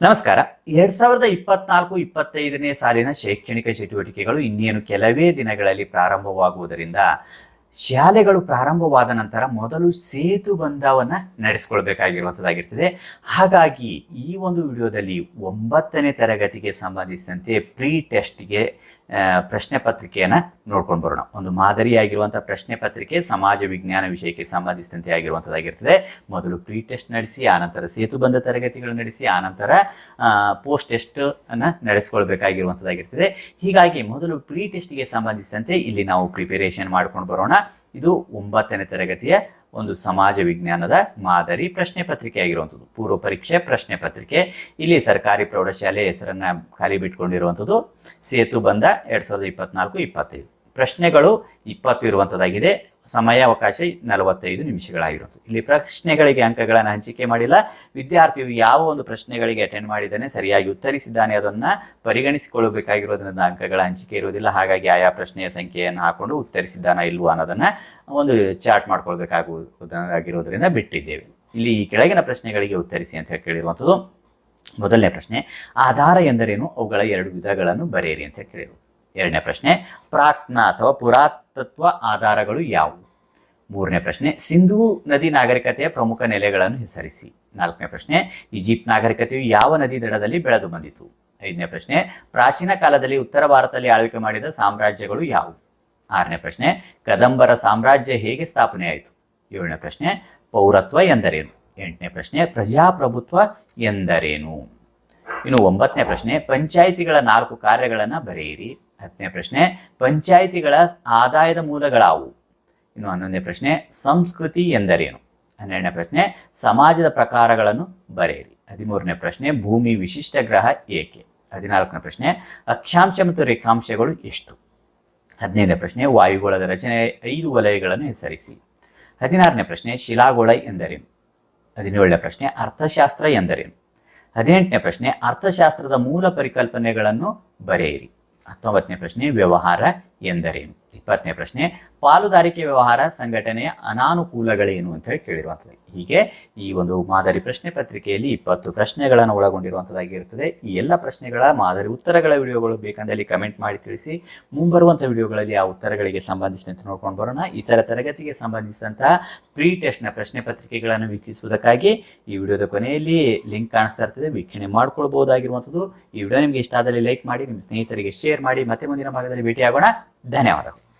ನಮಸ್ಕಾರ. ಎರಡ್ ಸಾವಿರದ ಇಪ್ಪತ್ನಾಲ್ಕು ಇಪ್ಪತ್ತೈದನೇ ಸಾಲಿನ ಶೈಕ್ಷಣಿಕ ಚಟುವಟಿಕೆಗಳು ಇನ್ನೇನು ಕೆಲವೇ ದಿನಗಳಲ್ಲಿ ಪ್ರಾರಂಭವಾಗುವುದರಿಂದ ಶಾಲೆಗಳು ಪ್ರಾರಂಭವಾದ ನಂತರ ಮೊದಲು ಸೇತು ಬಂಧವನ್ನ ನಡೆಸ್ಕೊಳ್ಬೇಕಾಗಿರುವಂಥದ್ದಾಗಿರ್ತದೆ ಹಾಗಾಗಿ ಈ ಒಂದು ವಿಡಿಯೋದಲ್ಲಿ ಒಂಬತ್ತನೇ ತರಗತಿಗೆ ಸಂಬಂಧಿಸಿದಂತೆ ಪ್ರೀ ಟೆಸ್ಟ್ಗೆ ಪ್ರಶ್ನೆ ಪತ್ರಿಕೆಯನ್ನು ನೋಡ್ಕೊಂಡು ಬರೋಣ. ಒಂದು ಮಾದರಿಯಾಗಿರುವಂಥ ಪ್ರಶ್ನೆ ಪತ್ರಿಕೆ ಸಮಾಜ ವಿಜ್ಞಾನ ವಿಷಯಕ್ಕೆ ಸಂಬಂಧಿಸಿದಂತೆ ಆಗಿರುವಂಥದ್ದಾಗಿರ್ತದೆ ಮೊದಲು ಪ್ರೀ ಟೆಸ್ಟ್ ನಡೆಸಿ, ಆನಂತರ ಸೇತುಬಂಧ ತರಗತಿಗಳು ನಡೆಸಿ, ಆನಂತರ ಪೋಸ್ಟ್ ಟೆಸ್ಟ್ ಅನ್ನು ನಡೆಸ್ಕೊಳ್ಬೇಕಾಗಿರುವಂಥದ್ದಾಗಿರ್ತದೆ ಹೀಗಾಗಿ ಮೊದಲು ಪ್ರೀ ಟೆಸ್ಟ್ಗೆ ಸಂಬಂಧಿಸಿದಂತೆ ಇಲ್ಲಿ ನಾವು ಪ್ರಿಪರೇಷನ್ ಮಾಡ್ಕೊಂಡು ಬರೋಣ. ಇದು ಒಂಬತ್ತನೇ ತರಗತಿಯ ಒಂದು ಸಮಾಜ ವಿಜ್ಞಾನದ ಮಾದರಿ ಪ್ರಶ್ನೆ ಪತ್ರಿಕೆ ಆಗಿರುವಂಥದ್ದು ಪೂರ್ವ ಪರೀಕ್ಷೆ ಪ್ರಶ್ನೆ ಪತ್ರಿಕೆ. ಇಲ್ಲಿ ಸರ್ಕಾರಿ ಪ್ರೌಢಶಾಲೆ ಹೆಸರನ್ನ ಖಾಲಿ ಬಿಟ್ಕೊಂಡಿರುವಂಥದ್ದು. ಸೇತು ಬಂದ ಎರಡು ಸಾವಿರದ ಇಪ್ಪತ್ನಾಲ್ಕು, ಇಪ್ಪತ್ತೈದು. ಪ್ರಶ್ನೆಗಳು ಇಪ್ಪತ್ತು ಇರುವಂಥದ್ದಾಗಿದೆ. ಸಮಯಾವಕಾಶ ನಲವತ್ತೈದು ನಿಮಿಷಗಳಾಗಿರುತ್ತೆ ಇಲ್ಲಿ ಪ್ರಶ್ನೆಗಳಿಗೆ ಅಂಕಗಳನ್ನು ಹಂಚಿಕೆ ಮಾಡಿಲ್ಲ. ವಿದ್ಯಾರ್ಥಿಯು ಯಾವ ಒಂದು ಪ್ರಶ್ನೆಗಳಿಗೆ ಅಟೆಂಡ್ ಮಾಡಿದ್ದಾನೆ, ಸರಿಯಾಗಿ ಉತ್ತರಿಸಿದ್ದಾನೆ ಅದನ್ನು ಪರಿಗಣಿಸಿಕೊಳ್ಳಬೇಕಾಗಿರೋದ್ರಿಂದ ಅಂಕಗಳ ಹಂಚಿಕೆ ಇರುವುದಿಲ್ಲ. ಹಾಗಾಗಿ ಆಯಾ ಪ್ರಶ್ನೆಯ ಸಂಖ್ಯೆಯನ್ನು ಹಾಕೊಂಡು ಉತ್ತರಿಸಿದ್ದಾನ ಇಲ್ವೋ ಅನ್ನೋದನ್ನು ಒಂದು ಚಾರ್ಟ್ ಮಾಡ್ಕೊಳ್ಬೇಕಾಗುವುದಾಗಿರೋದ್ರಿಂದ ಬಿಟ್ಟಿದ್ದೇವೆ. ಇಲ್ಲಿ ಈ ಕೆಳಗಿನ ಪ್ರಶ್ನೆಗಳಿಗೆ ಉತ್ತರಿಸಿ ಅಂತ ಹೇಳಿ ಕೇಳಿರುವಂಥದ್ದು ಮೊದಲನೇ ಪ್ರಶ್ನೆ, ಆಧಾರ ಎಂದರೇನು? ಅವುಗಳ ಎರಡು ವಿಧಗಳನ್ನು ಬರೆಯಿರಿ ಅಂತ ಕೇಳಿರು ಎರಡನೇ ಪ್ರಶ್ನೆ ಪ್ರಾಕ್ನ ಅಥವಾ ಪುರಾತತ್ವ ಆಧಾರಗಳು ಯಾವುವು? ಮೂರನೇ ಪ್ರಶ್ನೆ, ಸಿಂಧೂ ನದಿ ನಾಗರಿಕತೆಯ ಪ್ರಮುಖ ನೆಲೆಗಳನ್ನು ಹೆಸರಿಸಿ. ನಾಲ್ಕನೇ ಪ್ರಶ್ನೆ, ಈಜಿಪ್ಟ್ ನಾಗರಿಕತೆಯು ಯಾವ ನದಿ ದಡದಲ್ಲಿ ಬೆಳೆದು ಬಂದಿತು? ಐದನೇ ಪ್ರಶ್ನೆ, ಪ್ರಾಚೀನ ಕಾಲದಲ್ಲಿ ಉತ್ತರ ಭಾರತದಲ್ಲಿ ಆಳ್ವಿಕೆ ಮಾಡಿದ ಸಾಮ್ರಾಜ್ಯಗಳು ಯಾವುವು? ಆರನೇ ಪ್ರಶ್ನೆ, ಕದಂಬರ ಸಾಮ್ರಾಜ್ಯ ಹೇಗೆ ಸ್ಥಾಪನೆಯಾಯಿತು? ಏಳನೇ ಪ್ರಶ್ನೆ, ಪೌರತ್ವ ಎಂದರೇನು? ಎಂಟನೇ ಪ್ರಶ್ನೆ, ಪ್ರಜಾಪ್ರಭುತ್ವ ಎಂದರೇನು? ಇನ್ನು ಒಂಬತ್ತನೇ ಪ್ರಶ್ನೆ, ಪಂಚಾಯಿತಿಗಳ ನಾಲ್ಕು ಕಾರ್ಯಗಳನ್ನು ಬರೆಯಿರಿ. ಹತ್ತನೇ ಪ್ರಶ್ನೆ, ಪಂಚಾಯಿತಿಗಳ ಆದಾಯದ ಮೂಲಗಳಾವು? ಇನ್ನು ಹನ್ನೊಂದನೇ ಪ್ರಶ್ನೆ, ಸಂಸ್ಕೃತಿ ಎಂದರೇನು? ಹನ್ನೆರಡನೇ ಪ್ರಶ್ನೆ, ಸಮಾಜದ ಪ್ರಕಾರಗಳನ್ನು ಬರೆಯಿರಿ. ಹದಿಮೂರನೇ ಪ್ರಶ್ನೆ, ಭೂಮಿ ವಿಶಿಷ್ಟ ಗ್ರಹ ಏಕೆ? ಹದಿನಾಲ್ಕನೇ ಪ್ರಶ್ನೆ, ಅಕ್ಷಾಂಶ ಮತ್ತು ರೇಖಾಂಶಗಳು ಎಷ್ಟು? ಹದಿನೈದನೇ ಪ್ರಶ್ನೆ, ವಾಯುಗೋಳದ ರಚನೆ ಐದು ವಲಯಗಳನ್ನು ಹೆಸರಿಸಿ. ಹದಿನಾರನೇ ಪ್ರಶ್ನೆ, ಶಿಲಾಗೋಳ ಎಂದರೇನು? ಹದಿನೇಳನೇ ಪ್ರಶ್ನೆ, ಅರ್ಥಶಾಸ್ತ್ರ ಎಂದರೇನು? ಹದಿನೆಂಟನೇ ಪ್ರಶ್ನೆ, ಅರ್ಥಶಾಸ್ತ್ರದ ಮೂಲ ಪರಿಕಲ್ಪನೆಗಳನ್ನು ಬರೆಯಿರಿ. ಹತ್ತೊಂಬತ್ತನೇ ಪ್ರಶ್ನೆ ವ್ಯವಹಾರ ಎಂದರೇನು? ಇಪ್ಪತ್ತನೇ ಪ್ರಶ್ನೆ, ಪಾಲುದಾರಿಕೆ ವ್ಯವಹಾರ ಸಂಘಟನೆಯ ಅನಾನುಕೂಲಗಳೇನು ಅಂತ ಹೇಳಿ ಕೇಳಿರುವಂಥದ್ದು. ಹೀಗೆ ಈ ಒಂದು ಮಾದರಿ ಪ್ರಶ್ನೆ ಪತ್ರಿಕೆಯಲ್ಲಿ ಇಪ್ಪತ್ತು ಪ್ರಶ್ನೆಗಳನ್ನು ಒಳಗೊಂಡಿರುವಂಥದ್ದಾಗಿರುತ್ತದೆ. ಈ ಎಲ್ಲ ಪ್ರಶ್ನೆಗಳ ಮಾದರಿ ಉತ್ತರಗಳ ವಿಡಿಯೋಗಳು ಬೇಕಂದಲ್ಲಿ ಕಮೆಂಟ್ ಮಾಡಿ ತಿಳಿಸಿ, ಮುಂಬರುವಂಥ ವಿಡಿಯೋಗಳಲ್ಲಿ ಆ ಉತ್ತರಗಳಿಗೆ ಸಂಬಂಧಿಸಿದಂತೆ ನೋಡ್ಕೊಂಡು ಬರೋಣ. ಇತರ ತರಗತಿಗೆ ಸಂಬಂಧಿಸಿದಂತಹ ಪ್ರೀ ಟೆಸ್ಟ್ನ ಪ್ರಶ್ನೆ ಪತ್ರಿಕೆಗಳನ್ನು ವೀಕ್ಷಿಸುವುದಕ್ಕಾಗಿ ಈ ವಿಡಿಯೋದ ಕೊನೆಯಲ್ಲಿ ಲಿಂಕ್ ಕಾಣಿಸ್ತಾ ಇರ್ತದೆ. ವೀಕ್ಷಣೆ ಮಾಡ್ಕೊಳ್ಬಹುದಾಗಿರುವಂಥದ್ದು. ಈ ವಿಡಿಯೋ ನಿಮಗೆ ಇಷ್ಟ ಆದಲ್ಲಿ ಲೈಕ್ ಮಾಡಿ, ನಿಮ್ಮ ಸ್ನೇಹಿತರಿಗೆ ಶೇರ್ ಮಾಡಿ. ಮತ್ತೆ ಮುಂದಿನ ಭಾಗದಲ್ಲಿ ಭೇಟಿಯಾಗೋಣ. ಧನ್ಯವಾದಗಳು.